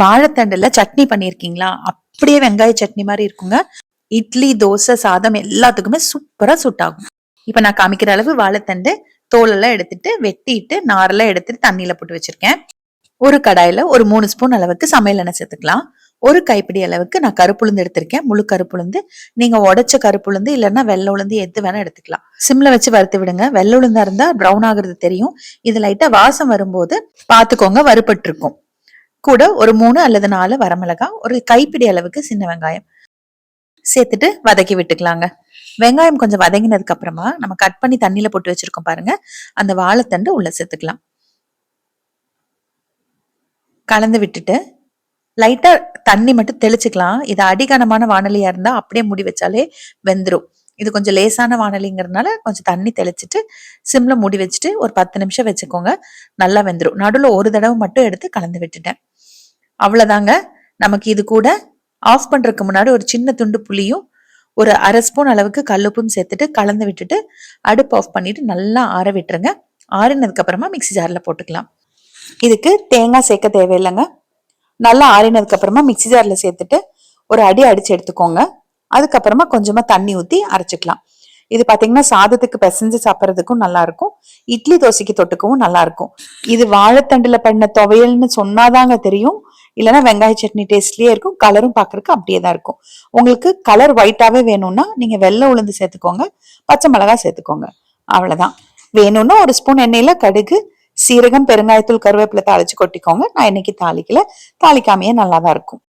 வாழைத்தண்டுல சட்னி பண்ணியிருக்கீங்களா அப்படியே வெங்காய சட்னி மாதிரி இருக்குங்க. இட்லி தோசை சாதம் எல்லாத்துக்குமே சூப்பரா சூட் ஆகும். இப்ப நான் காமிக்கிற அளவு வாழைத்தண்டு தோலெல்லாம் எடுத்துட்டு வெட்டிட்டு நாரெல்லாம் எடுத்துட்டு தண்ணியில போட்டு வச்சிருக்கேன். ஒரு கடாயில ஒரு மூணு ஸ்பூன் அளவுக்கு சமையல் எண்ணெய் சேர்த்துக்கலாம். ஒரு கைப்பிடி அளவுக்கு நான் கருப்புளுந்து எடுத்திருக்கேன். முழு கருப்புளுந்து நீங்க உடைச்ச கருப்புளுந்து இல்லைன்னா வெள்ளை உளுந்து எது வேணா எடுத்துக்கலாம். சிம்ல வச்சு வறுத்து விடுங்க. வெள்ளை உளுந்தா இருந்தா ப்ரௌன் ஆகுறது தெரியும். இது லைட்டா வாசம் வரும்போது பாத்துக்கோங்க வறுபட்டு இருக்கும் கூட ஒரு மூணு அல்லது நாலு வரமிளகாய் ஒரு கைப்பிடி அளவுக்கு சின்ன வெங்காயம் சேர்த்துட்டு வதக்கி விட்டுக்கலாங்க. வெங்காயம் கொஞ்சம் வதங்கினதுக்கு அப்புறமா நம்ம கட் பண்ணி தண்ணியில போட்டு வச்சிருக்கோம் பாருங்க. அந்த வாழைத்தண்டு உள்ள சேர்த்துக்கலாம். கலந்து விட்டுட்டு லைட்டா தண்ணி மட்டும் தெளிச்சுக்கலாம். இது அடிகனமான வானொலியா இருந்தா அப்படியே முடி வச்சாலே வெந்துடும் இது கொஞ்சம் லேசான வானலிங்கிறதுனால கொஞ்சம் தண்ணி தெளிச்சிட்டு சிம்ல முடி வச்சுட்டு ஒரு பத்து நிமிஷம் வச்சுக்கோங்க. நல்லா வெந்துடும் நடுவில் ஒரு தடவை மட்டும் எடுத்து கலந்து விட்டுட்டேன். அவ்வளோதாங்க நமக்கு இது கூட ஆஃப் பண்ணுறதுக்கு முன்னாடி ஒரு சின்ன துண்டு புளியும் ஒரு அரை ஸ்பூன் அளவுக்கு கல்லுப்பும் சேர்த்துட்டு கலந்து விட்டுட்டு அடுப்பு ஆஃப் பண்ணிட்டு நல்லா ஆற விட்டுருங்க. ஆறினதுக்கு அப்புறமா மிக்ஸி ஜாரில் போட்டுக்கலாம். இதுக்கு தேங்காய் சேர்க்க தேவையில்லைங்க. நல்லா ஆறினதுக்கு அப்புறமா மிக்ஸி ஜாரில் சேர்த்துட்டு ஒரு அடி அடிச்சு எடுத்துக்கோங்க. அதுக்கப்புறமா கொஞ்சமா தண்ணி ஊத்தி அரைச்சிக்கலாம். இது பாத்தீங்கன்னா சாதத்துக்கு பிசைஞ்சு சாப்பிட்றதுக்கும் நல்லா இருக்கும் இட்லி தோசைக்கு தொட்டுக்கவும் நல்லா இருக்கும் இது வாழைத்தண்டுல பண்ண துவையல்னு சொன்னாதாங்க தெரியும். இல்லைன்னா வெங்காய சட்னி டேஸ்ட்லேயே இருக்கும் கலரும் பார்க்கறதுக்கு அப்படியே தான் இருக்கும். உங்களுக்கு கலர் ஒயிட்டாகவே வேணும்னா நீங்கள் வெள்ளை உளுந்து சேர்த்துக்கோங்க பச்சை மிளகாய் சேர்த்துக்கோங்க. அவ்வளோதான் வேணும்னா ஒரு ஸ்பூன் எண்ணெயில் கடுகு சீரகம் பெருங்காயத்தூள் கருவேப்பிலை தாளிச்சு கொட்டிக்கோங்க. நான் இன்னைக்கு தாளிக்கல. தாளிக்காமையே நல்லா தான் இருக்கும்.